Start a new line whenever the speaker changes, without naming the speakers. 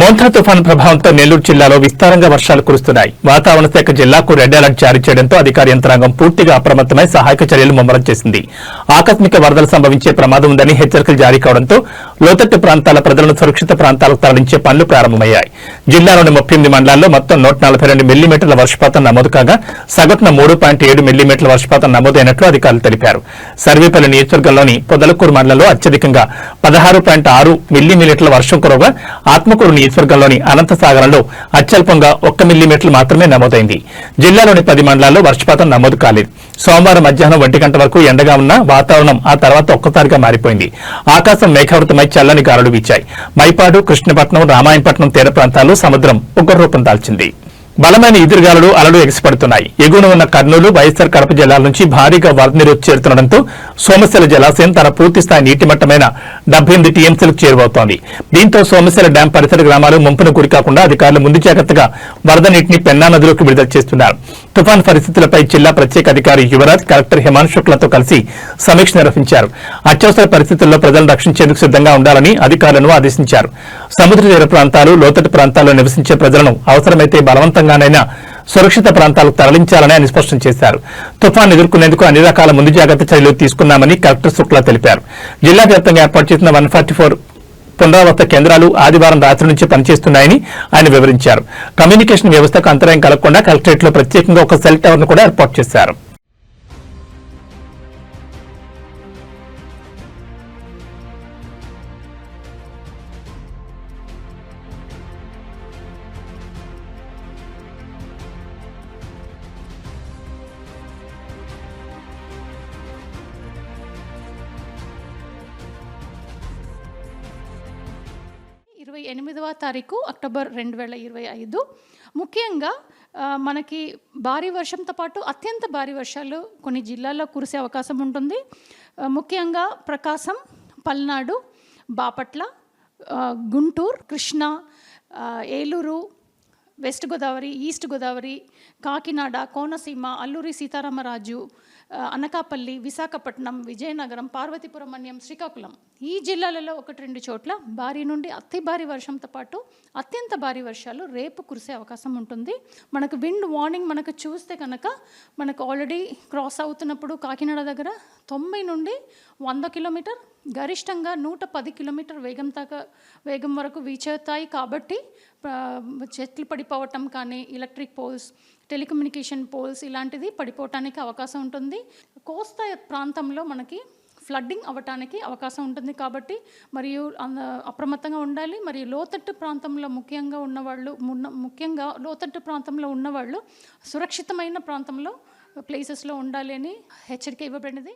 Montha తుఫాను ప్రభావంతో నెల్లూరు జిల్లాలో విస్తారంగా వర్షాలు కురుస్తున్నాయి. వాతావరణ శాఖ జిల్లాకు రెడ్ అలర్ట్ జారీ చేయడంతో అధికార యంత్రాంగం పూర్తిగా అప్రమత్తమై సహాయక చర్యలు ముమ్మరం చేసింది. ఆకస్మిక వరదలు సంభవించే ప్రమాదం ఉందని హెచ్చరికలు జారీ కావడంతో లోతట్టు ప్రాంతాల ప్రజలను సురక్షిత ప్రాంతాలకు తరలించే పనులు ప్రారంభమయ్యాయి. జిల్లాలోని ముప్పై ఎనిమిది మండలాల్లో మొత్తం నూట నలభై రెండు మిల్లీమీటర్ల వర్షపాతం నమోదు కాగా సగటున మూడు పాయింట్ ఏడు మిల్లీమీటర్ల వర్షపాతం నమోదైనట్లు అధికారులు తెలిపారు. సర్వేపల్లి నియోజకవర్గంలోని పొదలకూరు మండలంలో అత్యధికంగా పదహారు పాయింట్ ఆరు మిల్లీమీటర్ల వర్షం కురవగా ఆత్మకూరు నియోజకవర్గంలోని అనంతసాగరంలో అత్యల్పంగా ఒక్క మిల్లీమీటర్లు మాత్రమే నమోదైంది. జిల్లాలోని పది మండలాల్లో వర్షపాతం నమోదు కాలేదు. సోమవారం మధ్యాహ్నం ఒంటి గంట వరకు ఎండగా ఉన్న వాతావరణం ఆ తర్వాత ఒక్కసారిగా మారిపోయింది. ఆకాశం మేఘావృతమై చల్లని గాలులు వీచాయి. మైపాడు కృష్ణపట్నం రామాయణపట్నం తీర ప్రాంతాల్లో సముద్రం ఉగ్రరూపం దాల్చింది. బలమైన ఎదురుగాలులు అలలు ఎగిసిపడుతున్నాయి. ఎగువన ఉన్న కర్నూలు వైఎస్సార్ కడప జిల్లాల నుంచి భారీగా వరద నీరు చేరుతుండటంతో సోమశిల జలాశయం తన పూర్తిస్థాయి నీటి మట్టమైన డెబ్బై ఎనిమిది టీఎంసీలకు చేరువవుతోంది. దీంతో సోమశిల డ్యాం పరిసర గ్రామాలు ముంపును గురికాకుండా అధికారులు ముందు జాగ్రత్తగా వరద నీటిని పెన్నా నదిలోకి విడుదల చేస్తున్నారు. తుఫాన్ పరిస్థితులపై జిల్లా ప్రత్యేక అధికారి యువరాజ్ కలెక్టర్ హిమాన్ శుక్లతో కలిసి సమీక్ష నిర్వహించారు. అత్యవసర పరిస్థితుల్లో ప్రజలను రక్షించేందుకు సిద్ధంగా ఉండాలని అధికారులను ఆదేశించారు. సముద్ర తీర ప్రాంతాలు లోతట్టు ప్రాంతాల్లో నివసించే ప్రజలను అవసరమైతే బలవంతంగా బలవంతంగానైనా సురక్షిత ప్రాంతాలకు తరలించాలని ఆయన స్పష్టం చేశారు. తుఫాన్ ఎదుర్కొనేందుకు అన్ని రకాల ముందు జాగ్రత్త చర్యలు తీసుకున్నామని కలెక్టర్ శుక్లా తెలిపారు. జిల్లా వ్యాప్తంగా ఏర్పాటు చేసిన వన్ ఫార్టీ ఫోర్ పునరావృత కేంద్రాలు ఆదివారం రాత్రి నుంచి పనిచేస్తున్నాయని ఆయన వివరించారు. కమ్యూనికేషన్ వ్యవస్థకు అంతరాయం కలగకుండా కలెక్టరేట్లో ప్రత్యేకంగా ఒక సెల్ టవర్ను కూడా ఏర్పాటు చేశారు.
ఇరవై ఎనిమిదవ తారీఖు అక్టోబర్ రెండు వేల ఇరవై ఐదు. ముఖ్యంగా మనకి భారీ వర్షంతో పాటు అత్యంత భారీ వర్షాలు కొన్ని జిల్లాల్లో కురిసే అవకాశం ఉంటుంది. ముఖ్యంగా ప్రకాశం పల్నాడు బాపట్ల గుంటూరు కృష్ణా ఏలూరు వెస్ట్ గోదావరి ఈస్ట్ గోదావరి కాకినాడ కోనసీమ అల్లూరి సీతారామరాజు అనకాపల్లి విశాఖపట్నం విజయనగరం పార్వతీపురం మన్యం శ్రీకాకుళం ఈ జిల్లాలలో ఒకటి రెండు చోట్ల భారీ నుండి అతి భారీ వర్షంతో పాటు అత్యంత భారీ వర్షాలు రేపు కురిసే అవకాశం ఉంటుంది. మనకు విండ్ వార్నింగ్ మనకు చూస్తే కనుక మనకు ఆల్రెడీ క్రాస్ అవుతున్నప్పుడు కాకినాడ దగ్గర తొంభై నుండి వంద కిలోమీటర్ గరిష్టంగా నూట పది కిలోమీటర్ వేగం దాకా వేగం వరకు వీచేతాయి కాబట్టి చెట్లు పడిపోవటం కానీ ఎలక్ట్రిక్ పోల్స్ టెలికమ్యూనికేషన్ పోల్స్ ఇలాంటిది పడిపోవటానికి అవకాశం ఉంటుంది. కోస్తా ప్రాంతంలో మనకి ఫ్లడ్డింగ్ అవ్వటానికి అవకాశం ఉంటుంది కాబట్టి మరియు అంద- అప్రమత్తంగా ఉండాలి. మరియు లోతట్టు ప్రాంతంలో ముఖ్యంగా ఉన్నవాళ్ళు మున్న- ముఖ్యంగా లోతట్టు ప్రాంతంలో ఉన్నవాళ్ళు సురక్షితమైన ప్రాంతంలో ప్లేసెస్లో ఉండాలి అని హెచ్చరిక ఇవ్వబడినది.